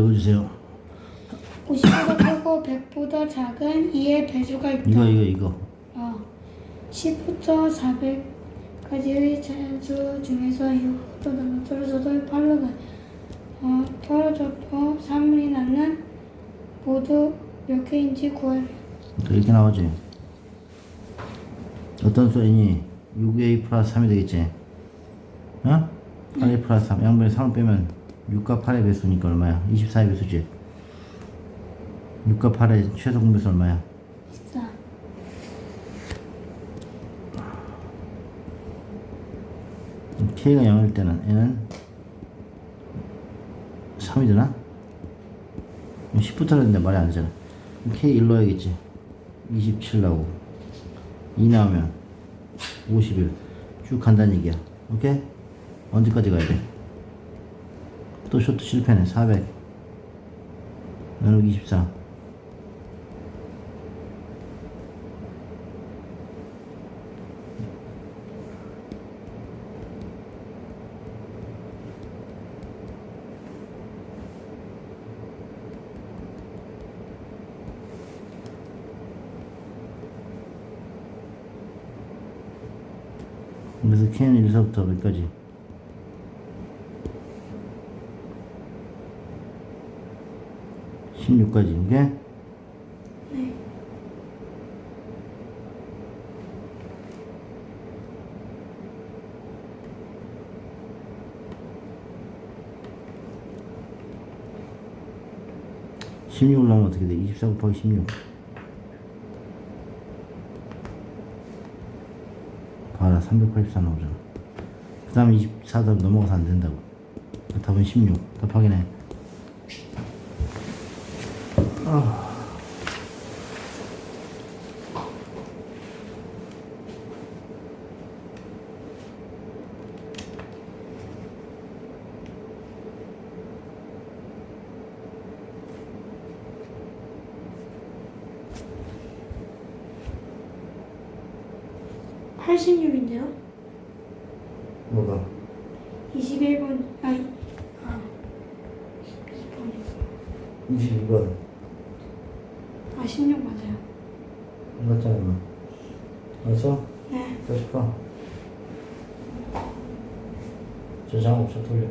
읽어주세요. 50보다 크고 100보다 작은 2의 배수가 있다. 이거 이거 이거. 어, 10부터 400까지의 차수 중에서 6보다 떨어져도 팔로가 어, 떨어져도 사물이 낳는 모두 몇 개인지 구하라. 또 이렇게 나오지. 어떤 수이니 6a 플러스 3이 되겠지. 어? 8a 플러스 3. 양변에 3을 빼면 6과 8의 배수니까 얼마야? 24의 배수지. 6과 8의 최소 공배수 얼마야? 14. k가 0일 때는 얘는 3이 되나? 10부터 했는데 말이 안 되잖아. k 1 넣어야겠지. 27 나오고 2 나오면 51. 쭉 간다는 얘기야. 오케이? 언제까지 가야 돼? 또 쇼트 실패네. 400 나누기 24. 그래서 k는 1서부터 몇까지? (16까지) 오케이? 네. (16을) 나오면 어떻게 돼? (24 곱하기 16) 봐라 384 나오잖아. 그 다음에 24 더하면 넘어가서 안 된다고. 답은 16 답하기 네 (86인데요) 뭐가? 21번 아니 아 2번 22번 아 16 맞아요. 맞잖아 임마 알았어? 네. 더 싶어. 저 장업 쳐 돌려